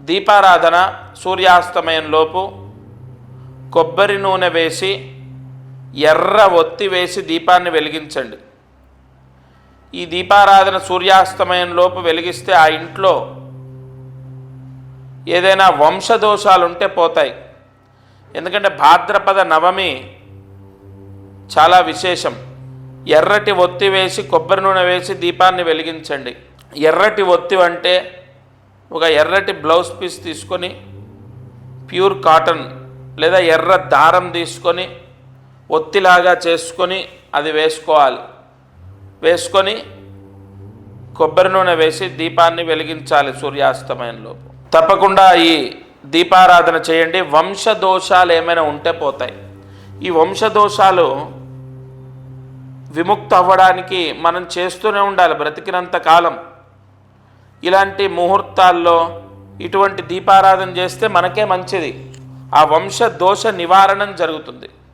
దీపారాధన సూర్యాస్తమయంలోపు కొబ్బరి నూనె వేసి ఎర్ర ఒత్తి వేసి దీపాన్ని వెలిగించండి. ఈ దీపారాధన సూర్యాస్తమయంలోపు వెలిగిస్తే ఆ ఇంట్లో ఏదైనా వంశదోషాలు ఉంటే పోతాయి. ఎందుకంటే భాద్రపద నవమి చాలా విశేషం. ఎర్రటి ఒత్తి వేసి కొబ్బరి నూనె వేసి దీపాన్ని వెలిగించండి. ఎర్రటి ఒత్తి అంటే ఒక ఎర్రటి బ్లౌజ్ పీస్ తీసుకొని ప్యూర్ కాటన్ లేదా ఎర్ర దారం తీసుకొని ఒత్తిలాగా చేసుకొని అది వేసుకోవాలి. వేసుకొని కొబ్బరి నూనె వేసి దీపాన్ని వెలిగించాలి సూర్యాస్తమయంలోపు తప్పకుండా ఈ దీపారాధన చేయండి. వంశదోషాలు ఏమైనా ఉంటే పోతాయి. ఈ వంశదోషాలు విముక్త అవ్వడానికి మనం చేస్తూనే ఉండాలి బ్రతికినంత కాలం. ఇలాంటి ముహూర్తాల్లో ఇటువంటి దీపారాధన చేస్తే మనకే మంచిది. ఆ వంశ దోష నివారణం జరుగుతుంది.